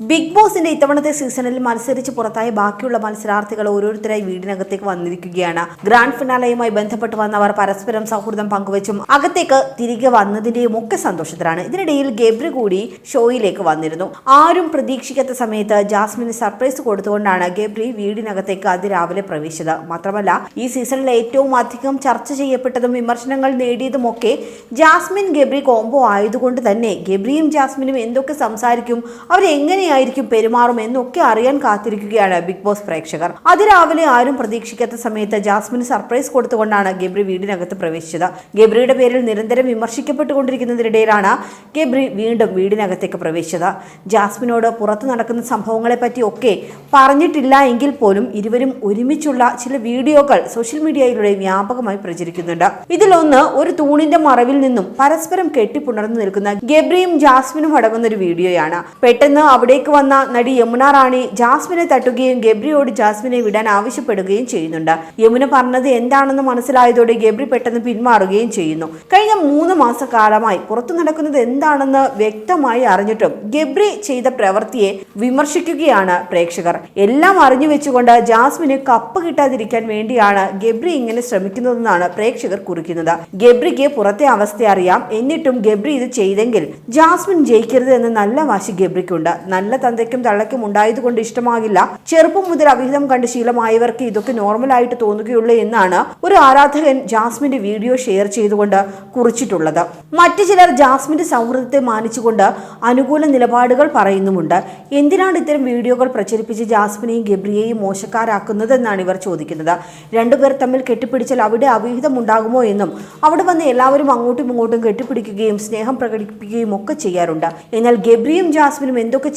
Big ബോസിന്റെ ഇത്തവണത്തെ സീസണിൽ മത്സരിച്ച് പുറത്തായ ബാക്കിയുള്ള മത്സരാർത്ഥികൾ ഓരോരുത്തരായി വീടിനകത്തേക്ക് വന്നിരിക്കുകയാണ്. ഗ്രാൻഡ് ഫിനാലയുമായി ബന്ധപ്പെട്ട് വന്നവർ പരസ്പരം സൗഹൃദം പങ്കുവച്ചും അകത്തേക്ക് തിരികെ വന്നതിന്റെയും ഒക്കെ സന്തോഷത്തിലാണ്. ഇതിനിടയിൽ ഗബ്രി കൂടി ഷോയിലേക്ക് വന്നിരുന്നു. ആരും പ്രതീക്ഷിക്കാത്ത സമയത്ത് ജാസ്മിന് സർപ്രൈസ് കൊടുത്തുകൊണ്ടാണ് ഗബ്രി വീടിനകത്തേക്ക് അതിരാവിലെ പ്രവേശിച്ചത്. മാത്രമല്ല ഈ സീസണിൽ ഏറ്റവും അധികം ചർച്ച ചെയ്യപ്പെട്ടതും വിമർശനങ്ങൾ നേടിയതുമൊക്കെ ജാസ്മിൻ ഗബ്രി കോംബോ ആയതുകൊണ്ട് തന്നെ ഗബ്രിയും ജാസ്മിനും എന്തൊക്കെ സംസാരിക്കും അവർ എങ്ങനെയായിരിക്കും പെരുമാറും എന്നൊക്കെ അറിയാൻ കാത്തിരിക്കുകയാണ് ബിഗ് ബോസ് പ്രേക്ഷകർ. അതിരാവിലെ ആരും പ്രതീക്ഷിക്കാത്ത സമയത്ത് ജാസ്മിന് സർപ്രൈസ് കൊടുത്തുകൊണ്ടാണ് ഗബ്രി വീടിനകത്ത് പ്രവേശിച്ചത്. ഗബ്രിയുടെ പേരിൽ നിരന്തരം വിമർശിക്കപ്പെട്ടുകൊണ്ടിരിക്കുന്നതിനിടയിലാണ് ഗബ്രി വീണ്ടും വീടിനകത്തേക്ക് പ്രവേശിച്ചത്. ജാസ്മിനോട് പുറത്തു നടക്കുന്ന സംഭവങ്ങളെ പറ്റിയൊക്കെ പറഞ്ഞിട്ടില്ല എങ്കിൽ പോലും ഇരുവരും ഒരുമിച്ചുള്ള ചില വീഡിയോകൾ സോഷ്യൽ മീഡിയയിലൂടെ വ്യാപകമായി പ്രചരിക്കുന്നുണ്ട്. ഇതിലൊന്ന് ഒരു തൂണിന്റെ മറവിൽ നിന്നും പരസ്പരം കെട്ടിപ്പുണർന്നു നിൽക്കുന്ന ഗബ്രിയും ജാസ്മിനും അടങ്ങുന്ന ഒരു വീഡിയോയാണ്. പെട്ടെന്ന് അവിടേക്ക് വന്ന നടി യമുന റാണി ജാസ്മിനെ തട്ടുകയും ഗബ്രിയോട് ജാസ്മിനെ വിടാൻ ആവശ്യപ്പെടുകയും ചെയ്യുന്നുണ്ട്. യമുന പറഞ്ഞത് എന്താണെന്ന് മനസ്സിലായതോടെ ഗബ്രി പെട്ടെന്ന് പിന്മാറുകയും ചെയ്യുന്നു. കഴിഞ്ഞ മൂന്ന് മാസക്കാലമായി പുറത്തു നടക്കുന്നത് എന്താണെന്ന് വ്യക്തമായി അറിഞ്ഞിട്ടും ഗബ്രി ചെയ്ത പ്രവൃത്തിയെ വിമർശിക്കുകയാണ് പ്രേക്ഷകർ. എല്ലാം അറിഞ്ഞു വെച്ചുകൊണ്ട് ജാസ്മിന് കപ്പ് കിട്ടാതിരിക്കാൻ വേണ്ടിയാണ് ഗബ്രി ഇങ്ങനെ ശ്രമിക്കുന്നതെന്നാണ് പ്രേക്ഷകർ കുറിക്കുന്നത്. ഗബ്രിക്ക് പുറത്തെ അവസ്ഥ അറിയാം. എന്നിട്ടും ഗബ്രി ഇത് ചെയ്തെങ്കിൽ ജാസ്മിൻ ജയിക്കരുത് എന്ന് നല്ല വാശി ഗബ്രിക്കുണ്ട്. നല്ല തന്തയ്ക്കും തള്ളയ്ക്കും ഉണ്ടായതുകൊണ്ട് ഇഷ്ടമാകില്ല. ചെറുപ്പം മുതൽ അവിഹിതം കണ്ട് ശീലമായവർക്ക് ഇതൊക്കെ നോർമൽ ആയിട്ട് തോന്നുകയുള്ളൂ എന്നാണ് ഒരു ആരാധകൻ ജാസ്മിന്റെ വീഡിയോ ഷെയർ ചെയ്തുകൊണ്ട് കുറിച്ചിട്ടുള്ളത്. മറ്റു ചിലർ ജാസ്മിന്റെ സൗഹൃദത്തെ മാനിച്ചുകൊണ്ട് അനുകൂല നിലപാടുകൾ പറയുന്നുമുണ്ട്. എന്തിനാണ് ഇത്തരം വീഡിയോകൾ പ്രചരിപ്പിച്ച് ജാസ്മിനെയും ഗബ്രിയെയും മോശക്കാരാക്കുന്നതെന്നാണ് ഇവർ ചോദിക്കുന്നത്. രണ്ടുപേർ തമ്മിൽ കെട്ടിപ്പിടിച്ചാൽ അവിടെ അവിഹിതം ഉണ്ടാകുമോ എന്നും അവിടെ വന്ന് എല്ലാവരും അങ്ങോട്ടും ഇങ്ങോട്ടും കെട്ടിപ്പിടിക്കുകയും സ്നേഹം പ്രകടിപ്പിക്കുകയും ഒക്കെ ചെയ്യാറുണ്ട്. എന്നാൽ ഗബ്രിയും ജാസ്മിനും എന്തൊക്കെ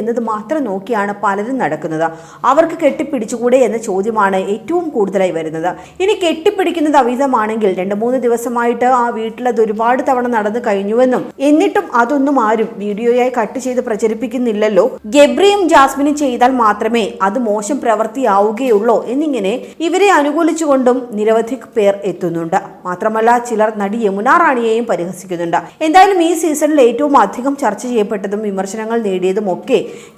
എന്നത് മാത്രം നോക്കിയാണ് പലരും നടക്കുന്നത്. അവർക്ക് കെട്ടിപ്പിടിച്ചുകൂടെ എന്ന ചോദ്യമാണ് ഏറ്റവും കൂടുതലായി വരുന്നത്. ഇനി കെട്ടിപ്പിടിക്കുന്നത് അവിധമാണെങ്കിൽ രണ്ട് മൂന്ന് ദിവസമായിട്ട് ആ വീട്ടിലത് ഒരുപാട് തവണ നടന്നു കഴിഞ്ഞുവെന്നും എന്നിട്ടും അതൊന്നും ആരും വീഡിയോയായി കട്ട് ചെയ്ത് പ്രചരിപ്പിക്കുന്നില്ലല്ലോ. ഗബ്രിയും ജാസ്മിനും ചെയ്താൽ മാത്രമേ അത് മോശം പ്രവൃത്തിയാവുകയുള്ളൂ എന്നിങ്ങനെ ഇവരെ അനുകൂലിച്ചുകൊണ്ടും നിരവധി പേർ എത്തുന്നുണ്ട്. മാത്രമല്ല ചിലർ നടി യമുന റാണിയെയും പരിഹസിക്കുന്നുണ്ട്. എന്തായാലും ഈ സീസണിൽ ഏറ്റവും അധികം ചർച്ച ചെയ്യപ്പെട്ടതും വിമർശനങ്ങൾ നേടിയതും ഒക്കെ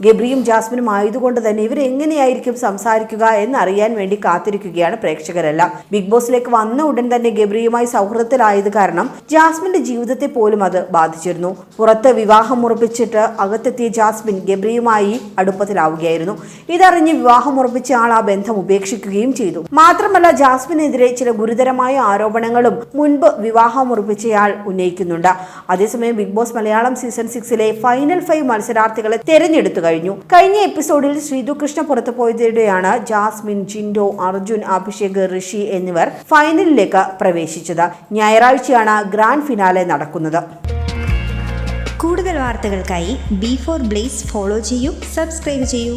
ഗബ്രിയും ജാസ്മിനും ആയതുകൊണ്ട് തന്നെ ഇവർ എങ്ങനെയായിരിക്കും സംസാരിക്കുക എന്നറിയാൻ വേണ്ടി കാത്തിരിക്കുകയാണ് പ്രേക്ഷകരെല്ലാം. ബിഗ് ബോസിലേക്ക് വന്ന ഉടൻ തന്നെ ഗബ്രിയുമായി സൗഹൃദത്തിലായത് കാരണം ജാസ്മിന്റെ ജീവിതത്തെ പോലും അത് ബാധിച്ചിരുന്നു. പുറത്ത് വിവാഹം ഉറപ്പിച്ചിട്ട് അകത്തെത്തിയ ജാസ്മിൻ ഗബ്രിയുമായി അടുപ്പത്തിലാവുകയായിരുന്നു. ഇതറിഞ്ഞ് വിവാഹം ഉറപ്പിച്ച ആൾ ആ ബന്ധം ഉപേക്ഷിക്കുകയും ചെയ്തു. മാത്രമല്ല ജാസ്മിനെതിരെ ചില ഗുരുതരമായ ആരോപണങ്ങളും മുൻപ് വിവാഹം ഉറപ്പിച്ചയാൾ ഉന്നയിക്കുന്നുണ്ട്. അതേസമയം ബിഗ് ബോസ് മലയാളം സീസൺ സിക്സിലെ ഫൈനൽ ഫൈവ് മത്സരാർത്ഥികളെ തെരഞ്ഞെടുത്തു കഴിഞ്ഞു. കഴിഞ്ഞ എപ്പിസോഡിൽ ശ്രീതു കൃഷ്ണ പുറത്തു ജാസ്മിൻ ജിൻഡോ അർജുൻ അഭിഷേക് ഋഷി എന്നിവർ ഫൈനലിലേക്ക് പ്രവേശിച്ചത്. ഞായറാഴ്ചയാണ് ഗ്രാൻഡ് ഫിനാലെ നടക്കുന്നത്. കൂടുതൽ വാർത്തകൾക്കായി ബി ഫോർ ബ്ലേസ് ഫോളോ ചെയ്യൂ സബ്സ്ക്രൈബ് ചെയ്യൂ.